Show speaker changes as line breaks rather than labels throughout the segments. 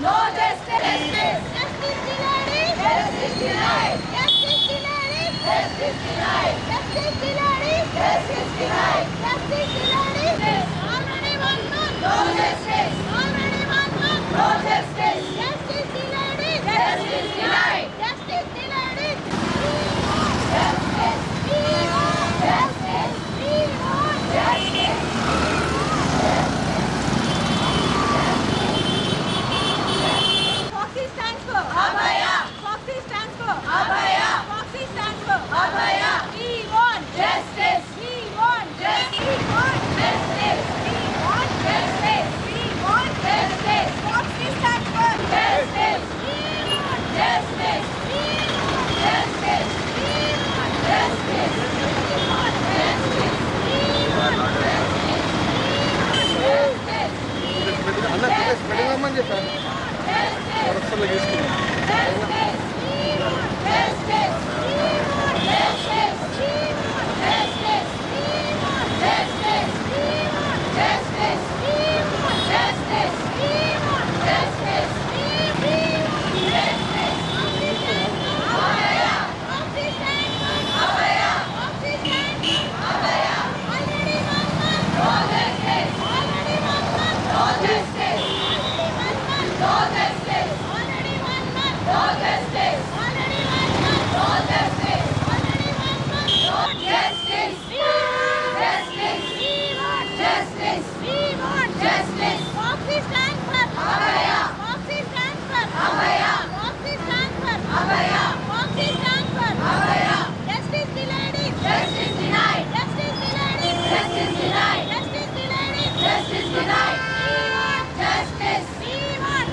No justice. Justice. Justice denied. Justice denied. Justice denied. Justice denied. Justice denied. Justice denied. Justice denied.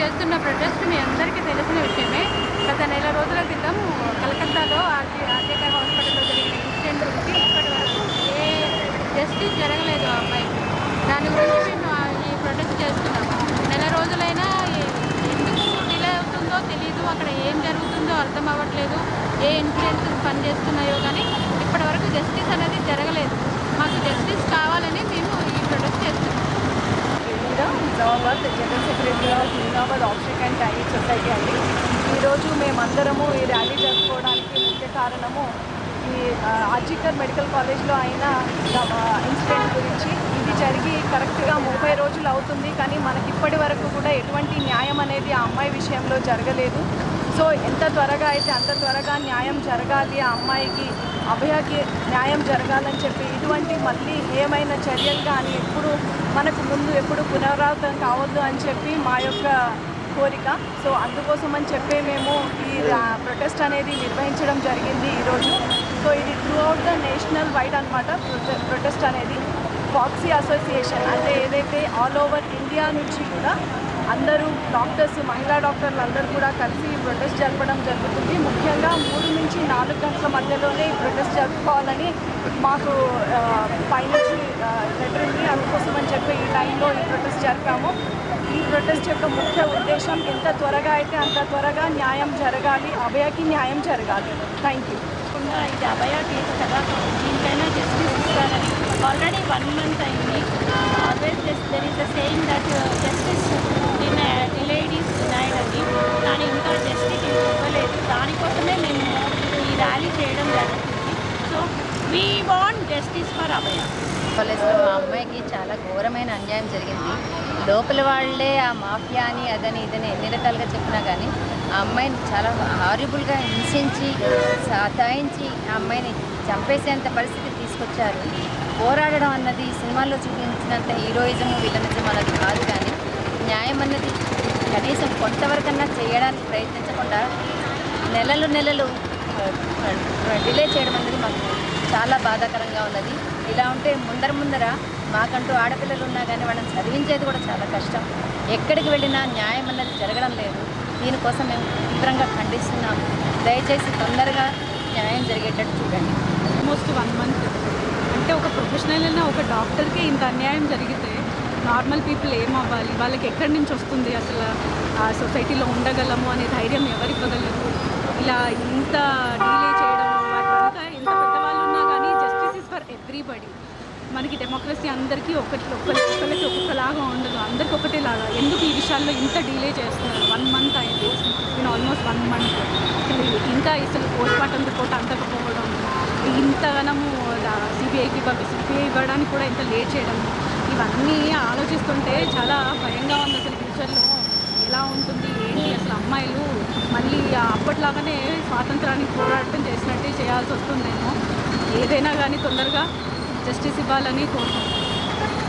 చేస్తున్న protest మీ అందరికీ తెలిసిన విషయమే. గత నెల రోజుల క్రితం కలకత్తాలో ఆర్కే ఆర్జేకర్ హాస్పిటల్లో జరిగిన ఇన్సిడెంట్ గురించి ఇప్పటి వరకు ఏ జస్టిస్ జరగలేదు ఆ అమ్మాయికి దాని గురించి మేము ఈ ప్రొటెస్ట్ చేస్తున్నాం. నెల రోజులైనా ఎందుకు డిలే అవుతుందో తెలియదు అక్కడ ఏం జరుగుతుందో అర్థం అవ్వట్లేదు. ఏ ఇన్సిడెంట్స్ పనిచేస్తున్నాయో కానీ ఇప్పటి వరకు జస్టిస్ అనేది జరగలేదు. మాకు జస్టిస్ కావాలని మేము ఈ ప్రొటెస్ట్ చేస్తున్నాం.
Meera Nizamabad general secretary of Nizamabad obstetric and gynaec society అండి. ఈరోజు మేమందరము ఈ ర్యాలీ జరుపుకోవడానికి ముఖ్య కారణము ఈ అజికర్ మెడికల్ కాలేజ్లో అయిన ఇన్సిడెంట్ గురించి. ఇది జరిగి కరెక్ట్గా ముప్పై రోజులు అవుతుంది కానీ మనకి ఇప్పటి వరకు కూడా ఎటువంటి న్యాయం అనేది ఆ అమ్మాయి విషయంలో జరగలేదు. సో ఎంత త్వరగా అయితే అంత త్వరగా న్యాయం జరగాలి ఆ అమ్మాయికి అభయకి న్యాయం జరగాలని చెప్పి ఇటువంటి మళ్ళీ ఏమైనా చర్యలు కానీ ఎప్పుడు మనకు ముందు ఎప్పుడు పునరావృతం కావద్దు అని చెప్పి మా యొక్క కోరిక. సో అందుకోసం అని చెప్పే మేము ఈ ప్రొటెస్ట్ అనేది నిర్వహించడం జరిగింది ఈరోజు. సో ఇది throughout the national wide అనమాట ప్రొటెస్ట్ అనేది. ఫాక్సీ అసోసియేషన్ అంటే ఏదైతే ఆల్ ఓవర్ ఇండియా నుంచి కూడా అందరూ డాక్టర్స్ మహిళా డాక్టర్లు అందరూ కూడా కలిసి ప్రొటెస్ట్ జరపడం జరుగుతుంది. ముఖ్యంగా మూడు నుంచి నాలుగు గంటల మధ్యలోనే ఈ ప్రొటెస్ట్ జరుపుకోవాలని మాకు ఆ, పైనుంచి లెటర్ ఉంది. అందుకోసం అని చెప్పి ఈ టైంలో ఈ ప్రొటెస్ట్ జరిపాము. ఈ ప్రొటెస్ట్ యొక్క ముఖ్య ఉద్దేశం ఎంత త్వరగా అయితే అంత త్వరగా న్యాయం జరగాలి అభయకి న్యాయం జరగాలి. థ్యాంక్ యూ
ఇది అభయ కేసు కదా. దీనికైనా జస్టిస్ ఇస్తారని. ఆల్రెడీ వన్ మంత్ అయింది. Always just there is the saying that we want justice for Abhaya
కాలేజ్లో మా అమ్మాయికి చాలా ఘోరమైన అన్యాయం జరిగింది. లోపల వాళ్ళే ఆ మాఫియా అని అదని ఇదని ఎన్ని రకాలుగా చెప్పినా కానీ ఆ అమ్మాయిని చాలా హారిబుల్గా హింసించి సతాయించి ఆ అమ్మాయిని చంపేసేంత పరిస్థితి తీసుకొచ్చారు. పోరాడడం అన్నది ఈ సినిమాల్లో చూపించినంత హీరోయిజం విలనిజం అన్నది కాదు కానీ న్యాయం అన్నది కనీసం కొంతవరకన్నా చేయడానికి ప్రయత్నించకుండా నెలలు నెలలు డిలే చేయడం అనేది మాకు చాలా బాధాకరంగా ఉన్నది. ఇలా ఉంటే ముందర ముందర మాకంటూ ఆడపిల్లలు ఉన్నా కానీ వాళ్ళని చదివించేది కూడా చాలా కష్టం. ఎక్కడికి వెళ్ళినా న్యాయం అన్నది జరగడం లేదు. దీనికోసం మేము తీవ్రంగా ఖండిస్తున్నాము దయచేసి తొందరగా న్యాయం జరిగేటట్టు చూడండి.
ఆల్మోస్ట్ వన్ మంత్ అంటే ఒక ప్రొఫెషనల్ అయినా ఒక డాక్టర్కి ఇంత అన్యాయం జరిగితే నార్మల్ పీపుల్ ఏం అవ్వాలి వాళ్ళకి ఎక్కడి నుంచి వస్తుంది అసలు? ఆ సొసైటీలో ఉండగలము అనే ధైర్యం ఎవరికి ఇవ్వగలరు ఇలా ఇంత డీలే చేయడం వాటికంతా ఎంత పెద్దవాళ్ళు ఉన్నా కానీ జస్టిస్ ఇస్ ఫర్ ఎవ్రీబడి మనకి డెమోక్రసీ అందరికీ ఒకటి ఒకరి ఒకరికి ఒక్కొక్కలాగా ఉండదు. అందరికి ఒకటేలాగా. ఎందుకు ఈ విషయాల్లో ఇంత డిలే చేస్తున్నారు? వన్ మంత్ అయింది. నేను ఆల్మోస్ట్ వన్ మంత్ ఇంకా అసలు పోస్ట్మార్టం రిపోర్ట్ అందకపోవడం ఇంతగానము సిబిఐకి సిబిఐ ఇవ్వడానికి కూడా ఇంత లేట్ చేయడం ఇవన్నీ ఆలోచిస్తుంటే చాలా భయంగా ఉంది అసలు ఫ్యూచర్లో ఎలా ఉంటుంది ఏంటి అసలు అమ్మాయిలు? మళ్ళీ అప్పట్లాగానే స్వాతంత్రానికి పోరాటం చేసినట్టే చేయాల్సి వస్తుందేమో. ఏదైనా కానీ తొందరగా జస్టిస్ ఇవ్వాలని కోరుకుంటున్నాను.